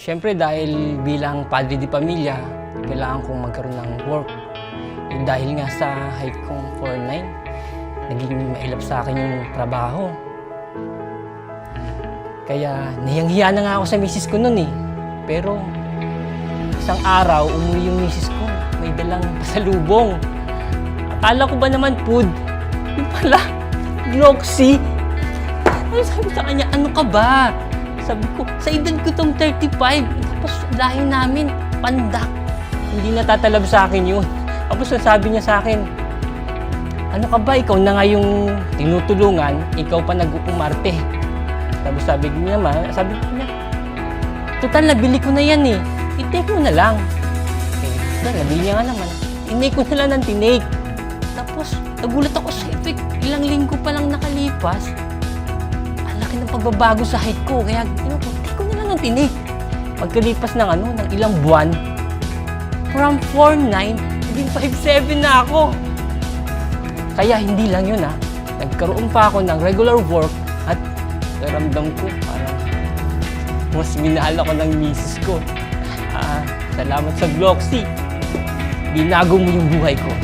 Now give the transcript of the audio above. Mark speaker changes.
Speaker 1: Siyempre dahil bilang padre di pamilya, kailangan kong magkaroon ng work. Eh, dahil nga sa height kong 4'9", naging mailap sa akin yung trabaho. Kaya niyang-hiya na nga ako sa misis ko noon eh. Pero isang araw, umuwi yung misis ko. May dalang pasalubong. Akala ko ba naman food? Yung pala, Gloxy. Ano sabi sa kanya, ano ka ba? Sabi ko, sa edad ko tong 35. Tapos lahi namin, pandak. Hindi natatalab sa akin yun. Tapos sabi niya sa akin, ano ka ba, ikaw na nga yung tinutulungan, ikaw pa nag-uumarte. Tapos sabi niya naman, sabi niya, total nabili ko na yan eh. I-take mo na lang. Eh, total, nabili niya nga naman. Tinake ko na lang ng tinake. Tapos, nagulat ako sa effect. Ilang linggo pa lang nakalipas. Laki ng pagbabago sa height ko. Kaya, take ko na lang ng tinake. Pagkalipas ng ano, ng ilang buwan, from 4'9", naging 5'7 na ako. Kaya hindi lang yun ah. Nagkaroon pa ako ng regular work at naramdam ko parang mas minahal ako ng misis ko. Ah, salamat sa Gloxy. Binago mo yung buhay ko.